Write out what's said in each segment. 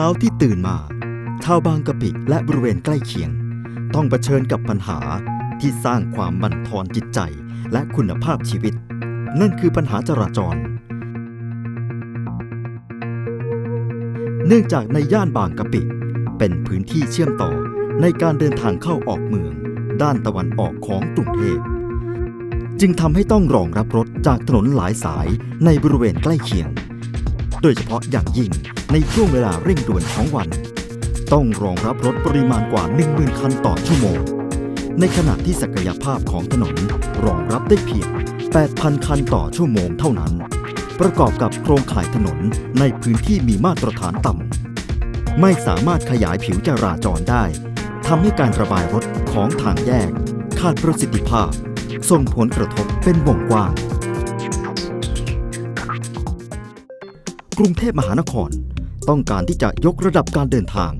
ช้าที่ตื่นมา ชาวบางกะปิและบริเวณใกล้เคียง ต้องเผชิญกับปัญหาที่สร้างความบั่นทอนจิตใจและคุณภาพชีวิต นั่นคือปัญหาจราจร เนื่องจากในย่านบางกะปิ เป็นพื้นที่เชื่อมต่อในการเดินทางเข้าออกเมือง ด้านตะวันออกของกรุงเทพจึงทำให้ต้องรองรับรถจากถนนหลายสายในบริเวณใกล้เคียง โดยเฉพาะอย่างยิ่งในช่วงเวลาเร่งด่วนของวัน ต้องรองรับรถปริมาณกว่า 10,000 คันต่อชั่วโมง ในขณะที่ศักยภาพของถนนรองรับได้เพียง 8,000 คันต่อชั่วโมงเท่านั้น ประกอบกับโครงข่ายถนนในพื้นที่มีมาตรฐานต่ำไม่สามารถขยายผิวจราจรได้ทำให้การระบายรถของทางแยกขาดประสิทธิภาพส่งผลกระทบเป็นวงกว้าง กรุงเทพมหานคร ต้องการที่จะยกระดับการเดินทาง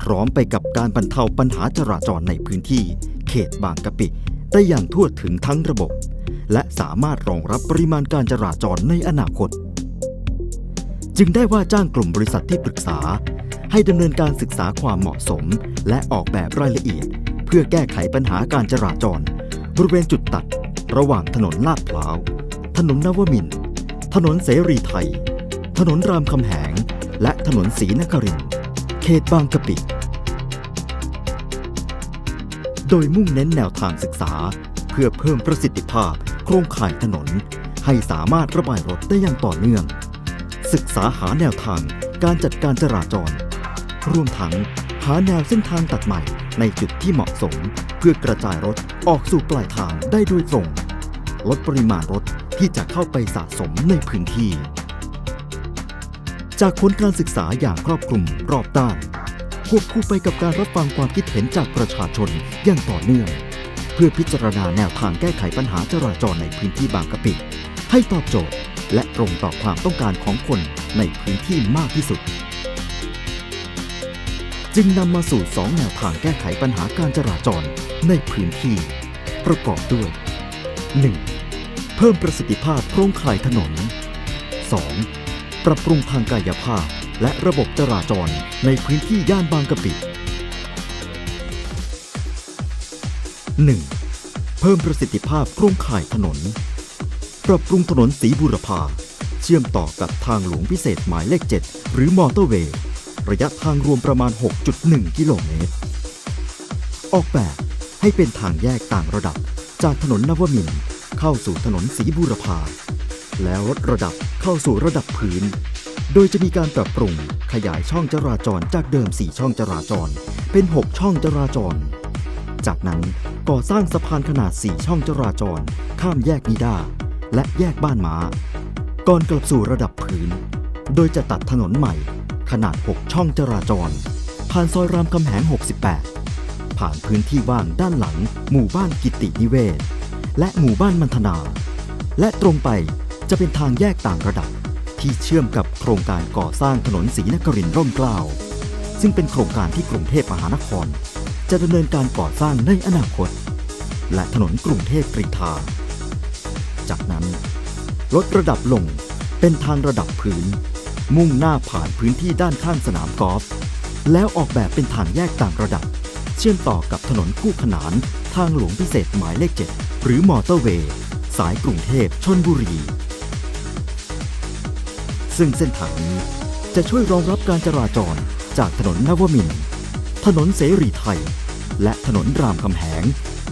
พร้อมไปกับการบรรเทาปัญหาจราจรในพื้นที่ เขตบางกะปิได้อย่างทั่วถึงทั้งระบบ และสามารถรองรับปริมาณการจราจรในอนาคต จึงได้ว่าจ้างกลุ่มบริษัทที่ปรึกษา ให้ดำเนินการศึกษาความเหมาะสม และออกแบบรายละเอียด เพื่อแก้ไขปัญหาการจราจร บริเวณจุดตัด ระหว่างถนนลาดพร้าว ถนนนวมินถนนเสรีไทย ถนนรามคำแหง และถนนศรีนครินเขตบางกะปิ โดยมุ่งเน้นแนวทางศึกษา เพื่อเพิ่มประสิทธิภาพโครงข่ายถนน ให้สามารถระบายรถได้อย่างต่อเนื่อง ศึกษาหาแนวทางการจัดการจราจร รวมทั้งหาแนวเส้นทางตัดใหม่ในจุดที่เหมาะสม เพื่อกระจายรถออกสู่ปลายทางได้โดยตรง ลดปริมาณรถที่จะเข้าไปสะสมในพื้นที่ จากผลการศึกษาอย่างครอบคลุมรอบด้าน ควบคู่ไปกับการรับฟังความคิดเห็นจากประชาชนอย่างต่อเนื่อง เพื่อพิจารณาแนวทางแก้ไขปัญหาจราจรในพื้นที่บางกะปิ ให้ตอบโจทย์ และตรงต่อความต้องการของคนในพื้นที่มากที่สุด จึงนำมาสู่2แนวทางแก้ไขปัญหาการจราจรในพื้นที่ ประกอบด้วย 1. เพิ่มประสิทธิภาพโครงข่ายถนน 2. ปรับปรุงทางกายภาพ และระบบจราจรในพื้นที่ย่านบางกะปิ 1. เพิ่มประสิทธิภาพโครงข่ายถนน ปรับปรุงถนนสีบุรพา เชื่อมต่อกับทางหลวงพิเศษหมายเลข 7 หรือมอเตอร์เวย์ ระยะทางรวมประมาณ 6.1 กิโลเมตร ออกแบบให้เป็นทางแยกต่างระดับ จากถนนนวมินเข้าสู่ถนนสีบุรพา แล้วลดระดับเข้าสู่ระดับพื้น โดยจะมีการปรับปรุงขยายช่องจราจรจากเดิม 4 ช่องจราจร เป็น 6 ช่องจราจร จากนั้นก่อสร้างสะพานขนาด 4 ช่องจราจร ข้ามแยกนิดา และแยกบ้านม้า ก่อนกลับสู่ระดับพื้น โดยจะตัดถนนใหม่ ขนาด 6 ช่องจราจร ผ่านซอยรามคำแหง 68 ผ่านพื้นที่ว่างด้านหลัง หมู่บ้านกิตินิเวศ และหมู่บ้านมันธนา และตรงไป จะเป็นทางแยกต่างระดับที่เชื่อมกับโครงการก่อสร้างถนนศรีนครินทร์ร่มเกล้าซึ่งเป็นโครงการที่กรุงเทพมหานคร จะดำเนินการก่อสร้างในอนาคต และถนนกรุงเทพกรีฑาจากนั้น ลดระดับลงเป็นทางระดับพื้น มุ่งหน้าผ่านพื้นที่ด้านข้างสนามกอล์ฟแล้วออกแบบเป็นทางแยกต่างระดับ เชื่อมต่อกับถนนคู่ขนานทางหลวงพิเศษหมายเลข 7 หรือมอเตอร์เวย์ สายกรุงเทพชนบุรี ซึ่งเส้นทางนี้จะช่วยรองรับการจราจรจากถนนนวมิน ถนนเสรีไทย และถนนรามคำแหง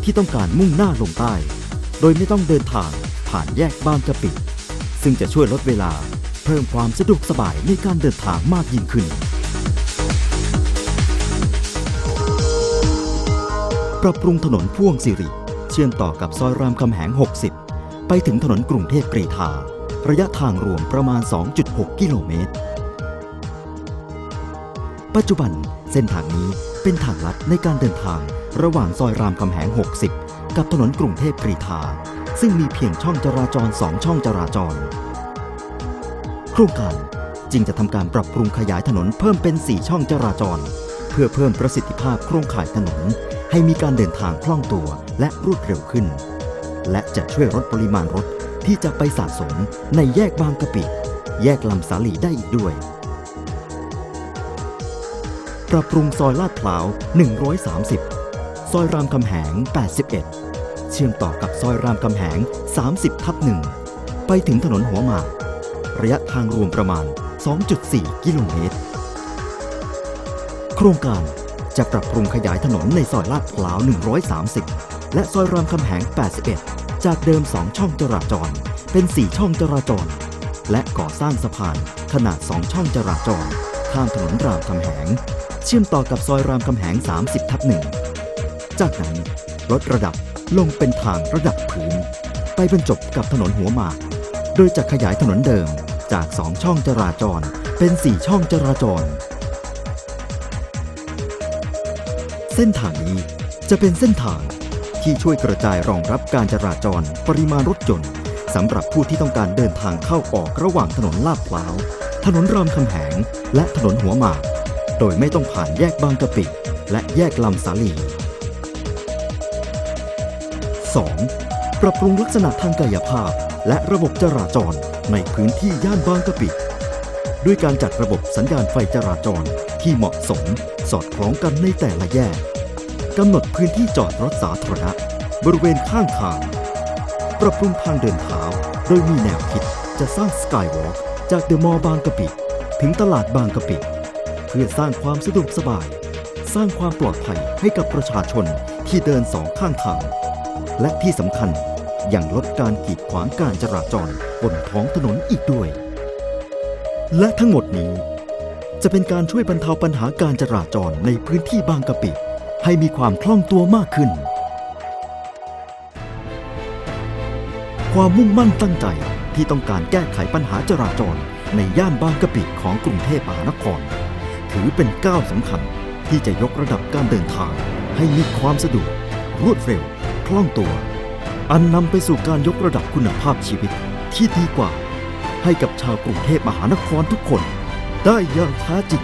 ที่ต้องการมุ่งหน้าลงใต้ โดยไม่ต้องเดินทางผ่านแยกบางกะปิซึ่งจะช่วยลดเวลาเพิ่มความสะดวกสบายในการเดินทางมากยิ่งขึ้น ปรับปรุงถนนพ่วงสิริ เชื่อมต่อกับซอยรามคำแหง 60 ไปถึงถนนกรุงเทพกรีฑา ระยะทางรวมประมาณ 2.6 กิโลเมตร ปัจจุบันเส้นทางนี้เป็นทางลัดในการเดินทางระหว่างซอยรามคำแหง 60 กับถนนกรุงเทพกรีฑาซึ่งมีเพียงช่องจราจร2ช่องจราจร โครงการจึงจะทำการปรับปรุงขยายถนนเพิ่มเป็น 4 ช่องจราจร เพื่อเพิ่มประสิทธิภาพโครงข่ายถนน ให้มีการเดินทางคล่องตัวและรวดเร็วขึ้น และจะช่วยลดปริมาณรถที่จะไปสะสมในแยกบางกะปิ แยกลำสาลีได้อีกด้วย ปรับปรุงซอยลาดพร้าว 130 ซอยรามคำแหง 81 เชื่อมต่อกับซอยรามคำแหง 30 ทับหนึ่งไปถึงถนนหัวหมาก ระยะทางรวมประมาณ 2.4 กิโลเมตร โครงการจะปรับปรุงขยายถนนในซอยลาดพร้าว 130 และซอยรามคำแหง 81 จากเดิม 2 ช่องจราจร เป็น 4 ช่องจราจร และก่อสร้างสะพานขนาด 2 ช่องจราจร ข้ามถนนรามคำแหง เชื่อมต่อกับซอยรามคำแหง 30 ทับหนึ่งจากนั้นลดระดับลงเป็นทางระดับพื้น ไปบรรจบกับถนนหัวหมาก โดยจะขยายถนนเดิมจาก 2 ช่องจราจร เป็น 4 ช่องจราจร เส้นทางนี้จะเป็นเส้นทาง ที่ช่วยกระจายรองรับการจราจร ปริมาณรถยนต์สำหรับผู้ที่ต้องการเดินทางเข้าออกระหว่างถนนลาดพร้าว ถนนรามคำแหง และถนนหัวหมาก โดยไม่ต้องผ่านแยกบางกะปิ และแยกลำสาลี 2. ปรับปรุงลักษณะทางกายภาพ และระบบจราจรในพื้นที่ย่านบางกะปิด้วยการจัดระบบสัญญาณไฟจราจรที่เหมาะสม สอดคล้องกันในแต่ละแยก กำหนดพื้นที่จอดรถสาธารณะ บริเวณข้างทาง ปรับปรุงทางเดินเท้าโดยมีแนวคิดจะสร้างสกายวอล์กจากเดอะมอลล์บางกะปิ ถึงตลาดบางกะปิ เพื่อสร้างความสะดวกสบาย สร้างความปลอดภัยให้กับประชาชนที่เดินสองข้างทาง และที่สำคัญยังลดการกีดขวางการจราจรบนท้องถนนอีกด้วย และทั้งหมดนี้ จะเป็นการช่วยบรรเทาปัญหาการจราจรในพื้นที่บางกะปิ ให้มีความคล่องตัวมากขึ้น ความมุ่งมั่นตั้งใจที่ต้องการแก้ไขปัญหาจราจรในย่านบางกะปิของกรุงเทพมหานคร ถือเป็นก้าวสำคัญที่จะยกระดับการเดินทาง ให้มีความสะดวก รวดเร็ว คล่องตัว อันนำไปสู่การยกระดับคุณภาพชีวิตที่ดีกว่า ให้กับชาวกรุงเทพมหานครทุกคน ได้อย่างแท้จริง